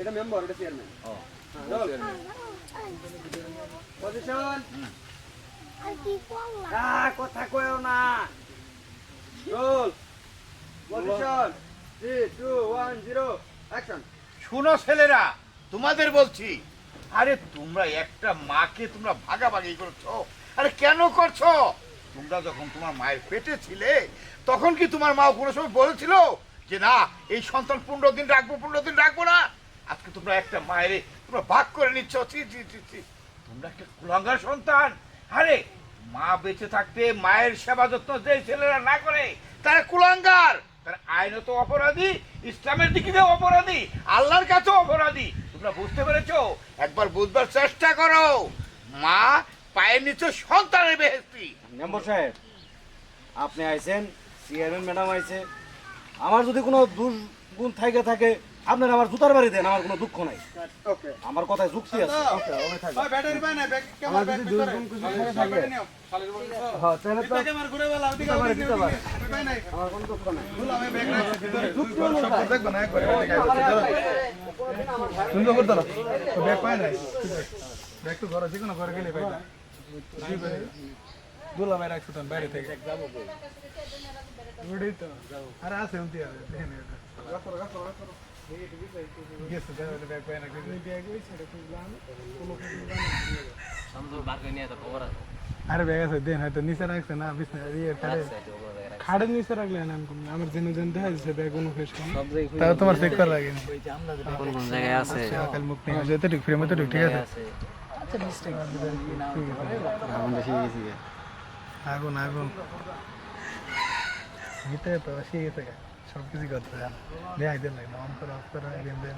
এটা মেম্বার এটা চেয়ারম্যান ও পজিশন আর করলাম আ কথা কয়ও না। রোল পজিশন 3 2 1 0 অ্যাকশন শুনো ছেলেরা তোমাদের বলছি আরে তোমরা একটা মাকে তোমরা ভাগাভাগি করছ? আরে কেন করছ? তোমরা যখন তোমার মায়ের পেটে ছিলে তখন কি তোমার মা কোনো সময় বলেছিল যে না এই সন্তান পনেরো দিন রাখব পনেরো দিন রাখব না? আজকে তোমরা একটা মায়ের তোমরা ভাগ করে নিচ্ছ। তোমরা একটা কুলাঙ্গার সন্তান। আরে, মা বেঁচে থাকতে মায়ের সেবা যত্ন যে ছেলেরা না করে, তারা কুলাঙ্গার। তারা আইনত অপরাধী, ইসলামের দিকে অপরাধী, আল্লাহর কাছেও অপরাধী। তোমরা বুঝতে পেরেছ? একবার বুঝবার চেষ্টা করো। মা পায়ের নিচে সন্তানের বেহেস্তি মেম্বার সাহেব, আপনি আইছেন, চেয়ারম্যান ম্যাডাম আইছে। আমার যদি কোনো দুর্গুণ থাকে থাকে আপনার আমার জুতার বাড়ি দেন আমার কোনো দুঃখ নাই। ওকে আমার কথায় যুক্তি আছে। হ্যাঁ সুন্দর করে ব্যাগ পায় নাই। ব্যাগ তো ঘরে যে কোনো ঘরে গেলে পাই দুলা ভাই রাখছো তখন বাইরে থেকে। ওটাই তো? আরে আছে আরে ব্যাগ আছে দেন হয়তো নিচে রাখছে না খাড়ে। নিচে রাখলে না আমার জেনে জেনে দেখা যাচ্ছে ব্যাগ কোনো ফেস তাও তোমার চেক করা লাগে না। কোন কোন জায়গায় আছে কাল মুখ নিয়ে যেতে ঠিক ফ্রেমে তো ঠিক আছে? আগুন আগুন গীতে তো আসি গেছে সব কিছু করতে দেয় দেন অন করে অফ করে দেন দেন